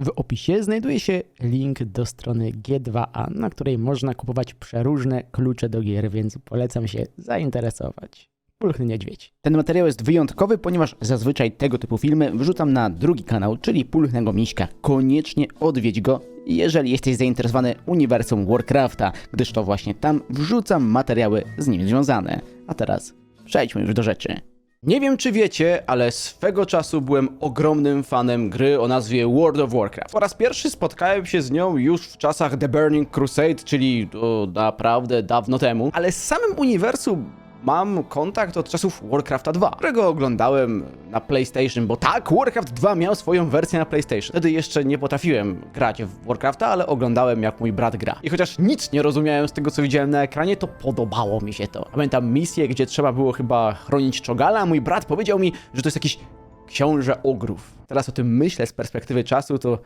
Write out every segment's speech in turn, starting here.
W opisie znajduje się link do strony G2A, na której można kupować przeróżne klucze do gier, więc polecam się zainteresować. Pulchny niedźwiedź. Ten materiał jest wyjątkowy, ponieważ zazwyczaj tego typu filmy wrzucam na drugi kanał, czyli Pulchnego Miśka. Koniecznie odwiedź go, jeżeli jesteś zainteresowany uniwersum Warcrafta, gdyż to właśnie tam wrzucam materiały z nim związane. A teraz przejdźmy już do rzeczy. Nie wiem czy wiecie, ale swego czasu byłem ogromnym fanem gry o nazwie World of Warcraft. Po raz pierwszy spotkałem się z nią już w czasach The Burning Crusade, czyli o, naprawdę dawno temu, ale z samym uniwersum mam kontakt od czasów Warcrafta 2, którego oglądałem na PlayStation, bo tak, Warcraft 2 miał swoją wersję na PlayStation. Wtedy jeszcze nie potrafiłem grać w Warcrafta, ale oglądałem jak mój brat gra. I chociaż nic nie rozumiałem z tego, co widziałem na ekranie, to podobało mi się to. Pamiętam misję, gdzie trzeba było chyba chronić Czogala, a mój brat powiedział mi, że to jest jakiś książę ogrów. Teraz o tym myślę z perspektywy czasu, to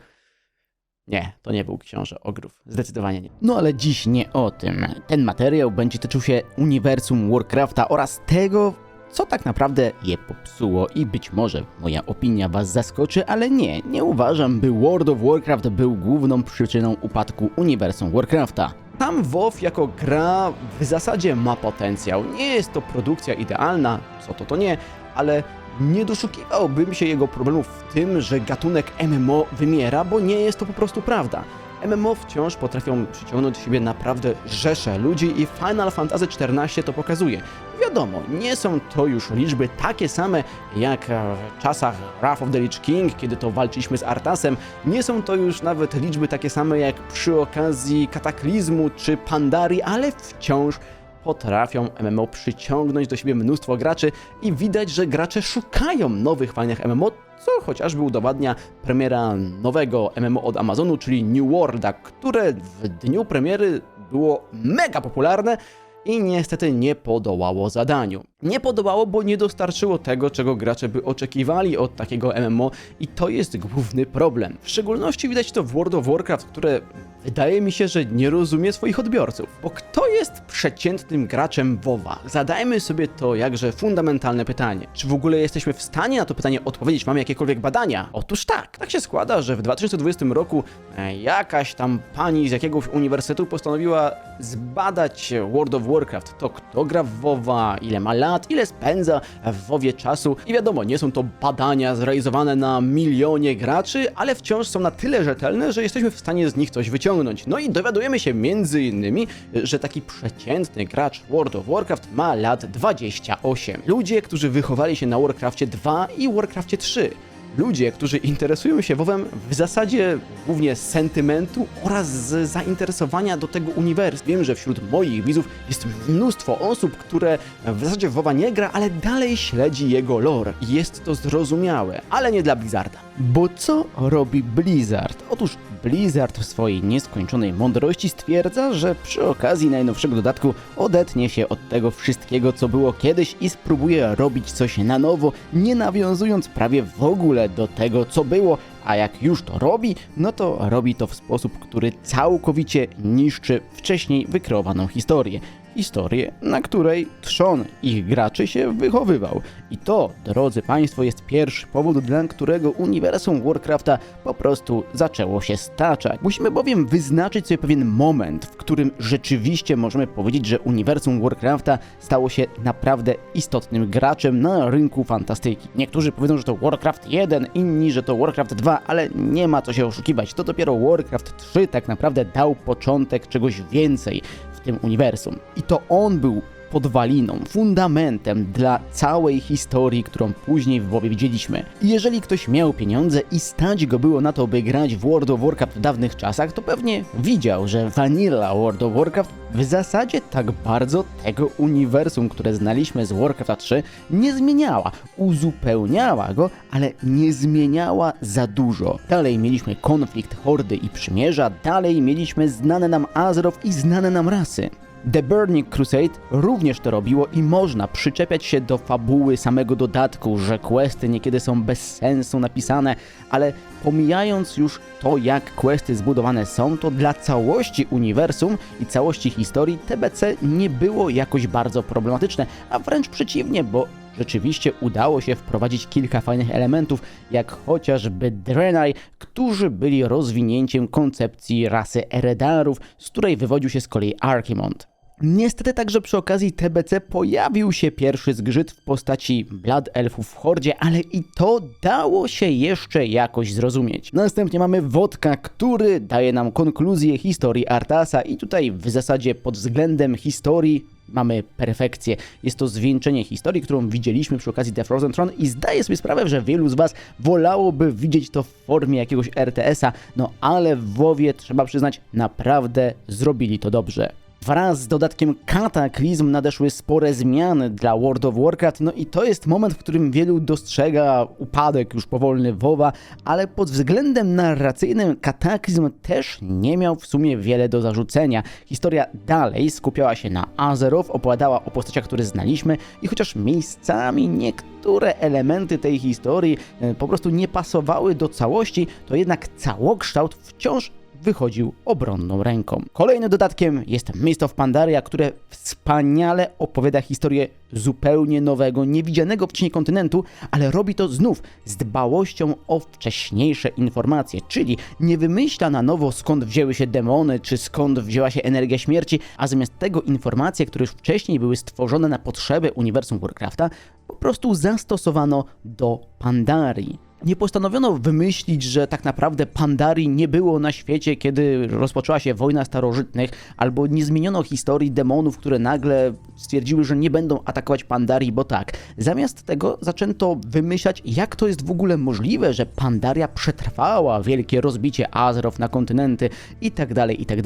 nie, to nie był książę ogrów. Zdecydowanie nie. No ale dziś nie o tym. Ten materiał będzie tyczył się uniwersum Warcrafta oraz tego, co tak naprawdę je popsuło i być może moja opinia was zaskoczy, ale nie, nie uważam, by World of Warcraft był główną przyczyną upadku uniwersum Warcrafta. Tam WoW jako gra w zasadzie ma potencjał. Nie jest to produkcja idealna, co to to nie, ale nie doszukiwałbym się jego problemów w tym, że gatunek MMO wymiera, bo nie jest to po prostu prawda. MMO wciąż potrafią przyciągnąć do siebie naprawdę rzesze ludzi i Final Fantasy XIV to pokazuje. Wiadomo, nie są to już liczby takie same jak e, w czasach Wrath of the Lich King, kiedy to walczyliśmy z Artasem. Nie są to już nawet liczby takie same jak przy okazji Kataklizmu czy Pandarii, ale wciąż potrafią MMO przyciągnąć do siebie mnóstwo graczy i widać, że gracze szukają nowych fajnych MMO, co chociażby udowadnia premiera nowego MMO od Amazonu, czyli New Worlda, które w dniu premiery było mega popularne i niestety nie podołało zadaniu. Nie podołało, bo nie dostarczyło tego, czego gracze by oczekiwali od takiego MMO i to jest główny problem. W szczególności widać to w World of Warcraft, które wydaje mi się, że nie rozumie swoich odbiorców. Bo kto jest przeciętnym graczem WoWa? Zadajmy sobie to jakże fundamentalne pytanie. Czy w ogóle jesteśmy w stanie na to pytanie odpowiedzieć? Mamy jakiekolwiek badania? Otóż tak. Tak się składa, że w 2020 roku e, jakaś tam pani z jakiegoś uniwersytetu postanowiła zbadać World of Warcraft. To kto gra w WoWa, ile ma lat, ile spędza w WoWie czasu. I wiadomo, nie są to badania zrealizowane na milionie graczy, ale wciąż są na tyle rzetelne, że jesteśmy w stanie z nich coś wyciągnąć. No i dowiadujemy się między innymi, że taki przeciętny gracz World of Warcraft ma lat 28. Ludzie, którzy wychowali się na Warcrafcie 2 i Warcrafcie 3. Ludzie, którzy interesują się WoWem w zasadzie głównie z sentymentu oraz z zainteresowania do tego uniwersum. Wiem, że wśród moich widzów jest mnóstwo osób, które w zasadzie w WoWa nie gra, ale dalej śledzi jego lore. Jest to zrozumiałe, ale nie dla Blizzarda. Bo co robi Blizzard? Otóż Blizzard w swojej nieskończonej mądrości stwierdza, że przy okazji najnowszego dodatku odetnie się od tego wszystkiego, co było kiedyś i spróbuje robić coś na nowo, nie nawiązując prawie w ogóle do tego, co było, a jak już to robi, no to robi to w sposób, który całkowicie niszczy wcześniej wykreowaną historię. Historię, na której trzon ich graczy się wychowywał. I to, drodzy Państwo, jest pierwszy powód, dla którego uniwersum Warcrafta po prostu zaczęło się staczać. Musimy bowiem wyznaczyć sobie pewien moment, w którym rzeczywiście możemy powiedzieć, że uniwersum Warcrafta stało się naprawdę istotnym graczem na rynku fantastyki. Niektórzy powiedzą, że to Warcraft 1, inni, że to Warcraft 2, ale nie ma co się oszukiwać. To dopiero Warcraft 3 tak naprawdę dał początek czegoś więcej tym uniwersum. I to on był podwaliną, fundamentem dla całej historii, którą później w WoWie widzieliśmy. I jeżeli ktoś miał pieniądze i stać go było na to, by grać w World of Warcraft w dawnych czasach, to pewnie widział, że Vanilla World of Warcraft w zasadzie tak bardzo tego uniwersum, które znaliśmy z Warcrafta 3, nie zmieniała. Uzupełniała go, ale nie zmieniała za dużo. Dalej mieliśmy konflikt Hordy i Przymierza, dalej mieliśmy znane nam Azeroth i znane nam rasy. The Burning Crusade również to robiło i można przyczepiać się do fabuły samego dodatku, że questy niekiedy są bez sensu napisane, ale pomijając już to, jak questy zbudowane są, to dla całości uniwersum i całości historii TBC nie było jakoś bardzo problematyczne, a wręcz przeciwnie, bo rzeczywiście udało się wprowadzić kilka fajnych elementów, jak chociażby Draenei, którzy byli rozwinięciem koncepcji rasy Eredarów, z której wywodził się z kolei Archimond. Niestety także przy okazji TBC pojawił się pierwszy zgrzyt w postaci Blood Elfów w Hordzie, ale i to dało się jeszcze jakoś zrozumieć. Następnie mamy Wodka, który daje nam konkluzję historii Artasa i tutaj w zasadzie pod względem historii mamy perfekcję. Jest to zwieńczenie historii, którą widzieliśmy przy okazji The Frozen Throne i zdaję sobie sprawę, że wielu z Was wolałoby widzieć to w formie jakiegoś RTS-a, no ale w WoWie trzeba przyznać, naprawdę zrobili to dobrze. Wraz z dodatkiem Kataklizm nadeszły spore zmiany dla World of Warcraft, no i to jest moment, w którym wielu dostrzega upadek już powolny WoWa, ale pod względem narracyjnym Kataklizm też nie miał w sumie wiele do zarzucenia. Historia dalej skupiała się na Azeroth, opowiadała o postaciach, które znaliśmy i chociaż miejscami niektóre elementy tej historii e, po prostu nie pasowały do całości, to jednak całokształt wciąż wychodził obronną ręką. Kolejnym dodatkiem jest Mist of Pandaria, które wspaniale opowiada historię zupełnie nowego, niewidzianego wcześniej kontynentu, ale robi to znów z dbałością o wcześniejsze informacje, czyli nie wymyśla na nowo skąd wzięły się demony, czy skąd wzięła się energia śmierci, a zamiast tego informacje, które już wcześniej były stworzone na potrzeby uniwersum Warcrafta, po prostu zastosowano do Pandarii. Nie postanowiono wymyślić, że tak naprawdę Pandarii nie było na świecie, kiedy rozpoczęła się wojna starożytnych, albo nie zmieniono historii demonów, które nagle stwierdziły, że nie będą atakować Pandarii, bo tak. Zamiast tego zaczęto wymyślać, jak to jest w ogóle możliwe, że Pandaria przetrwała wielkie rozbicie Azeroth na kontynenty i tak dalej, i tak.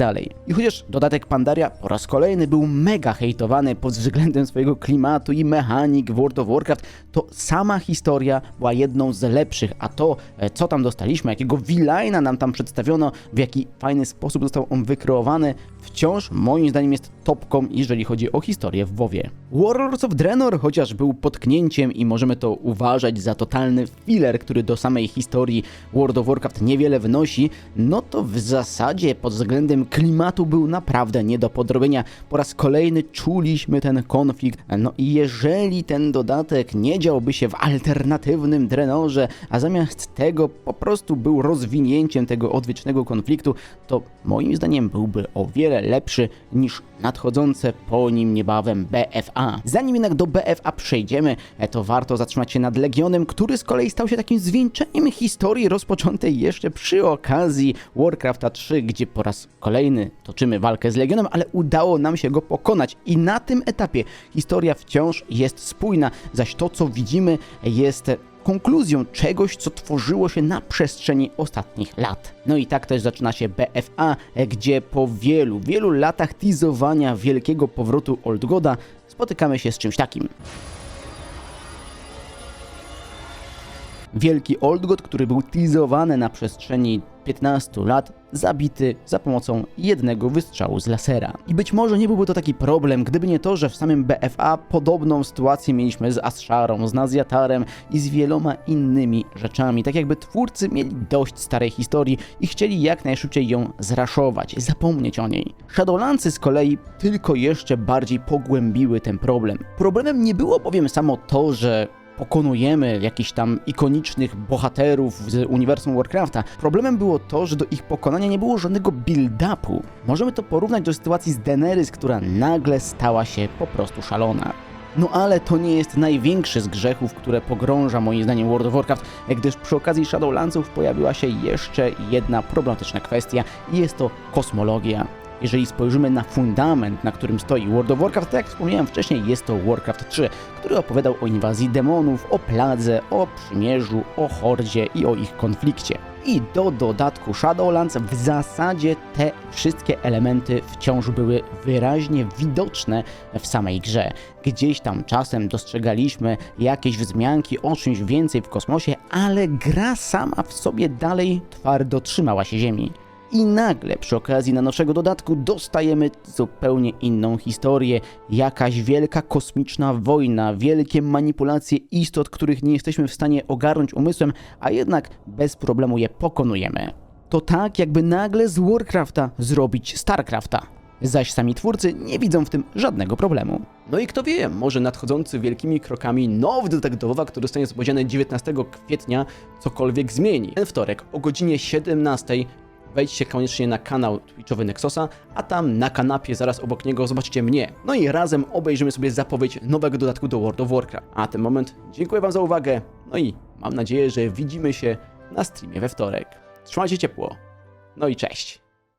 I chociaż dodatek Pandaria po raz kolejny był mega hejtowany pod względem swojego klimatu i mechanik w World of Warcraft, to sama historia była jedną z lepszych, a to, e, co tam dostaliśmy, jakiego villaina nam tam przedstawiono, w jaki fajny sposób został on wykreowany, wciąż moim zdaniem jest topką, jeżeli chodzi o historię w WoWie. Warlords of Draenor, chociaż był potknięciem i możemy to uważać za totalny filler, który do samej historii World of Warcraft niewiele wnosi, no to w zasadzie pod względem klimatu był naprawdę nie do podrobienia. Po raz kolejny czuliśmy ten konflikt, no i jeżeli ten dodatek nie działby się w alternatywnym Drenorze, a zamiast tego po prostu był rozwinięciem tego odwiecznego konfliktu, to moim zdaniem byłby o wiele lepszy niż nadchodzące po nim niebawem BFA. Zanim jednak do BFA przejdziemy, e, to warto zatrzymać się nad Legionem, który z kolei stał się takim zwieńczeniem historii rozpoczętej jeszcze przy okazji Warcrafta 3, gdzie po raz kolejny toczymy walkę z Legionem, ale udało nam się go pokonać i na tym etapie historia wciąż jest spójna, zaś to co widzimy jest konkluzją czegoś, co tworzyło się na przestrzeni ostatnich lat. No i tak też zaczyna się BFA, gdzie po wielu, wielu latach teasowania wielkiego powrotu Old Goda spotykamy się z czymś takim. Wielki Old God, który był teasowany na przestrzeni 15 lat, zabity za pomocą jednego wystrzału z lasera. I być może nie byłby to taki problem, gdyby nie to, że w samym BFA podobną sytuację mieliśmy z Asharą, z Nazjatarem i z wieloma innymi rzeczami. Tak jakby twórcy mieli dość starej historii i chcieli jak najszybciej ją zraszować, zapomnieć o niej. Shadowlandsy z kolei tylko jeszcze bardziej pogłębiły ten problem. Problemem nie było bowiem samo to, że pokonujemy jakichś tam ikonicznych bohaterów z uniwersum Warcrafta. Problemem było to, że do ich pokonania nie było żadnego build-upu. Możemy to porównać do sytuacji z Daenerys, która nagle stała się po prostu szalona. No ale to nie jest największy z grzechów, które pogrąża moim zdaniem World of Warcraft, gdyż przy okazji Shadowlandsów pojawiła się jeszcze jedna problematyczna kwestia i jest to kosmologia. Jeżeli spojrzymy na fundament, na którym stoi World of Warcraft, tak jak wspomniałem wcześniej, jest to Warcraft 3, który opowiadał o inwazji demonów, o pladze, o przymierzu, o hordzie i o ich konflikcie. I do dodatku Shadowlands w zasadzie te wszystkie elementy wciąż były wyraźnie widoczne w samej grze. Gdzieś tam czasem dostrzegaliśmy jakieś wzmianki o czymś więcej w kosmosie, ale gra sama w sobie dalej twardo trzymała się ziemi. I nagle przy okazji najnowszego dodatku dostajemy zupełnie inną historię. Jakaś wielka kosmiczna wojna, wielkie manipulacje istot, których nie jesteśmy w stanie ogarnąć umysłem, a jednak bez problemu je pokonujemy. To tak, jakby nagle z Warcrafta zrobić Starcrafta. zaś sami twórcy nie widzą w tym żadnego problemu. No i kto wie, może nadchodzący wielkimi krokami nowy detektywowa, który zostanie zapowiedziany 19 kwietnia, cokolwiek zmieni. Ten wtorek o godzinie 17 wejdźcie koniecznie na kanał Twitchowy Nexosa, a tam na kanapie zaraz obok niego zobaczycie mnie. No i razem obejrzymy sobie zapowiedź nowego dodatku do World of Warcraft. A na ten moment dziękuję Wam za uwagę, no i mam nadzieję, że widzimy się na streamie we wtorek. Trzymajcie ciepło. No i cześć.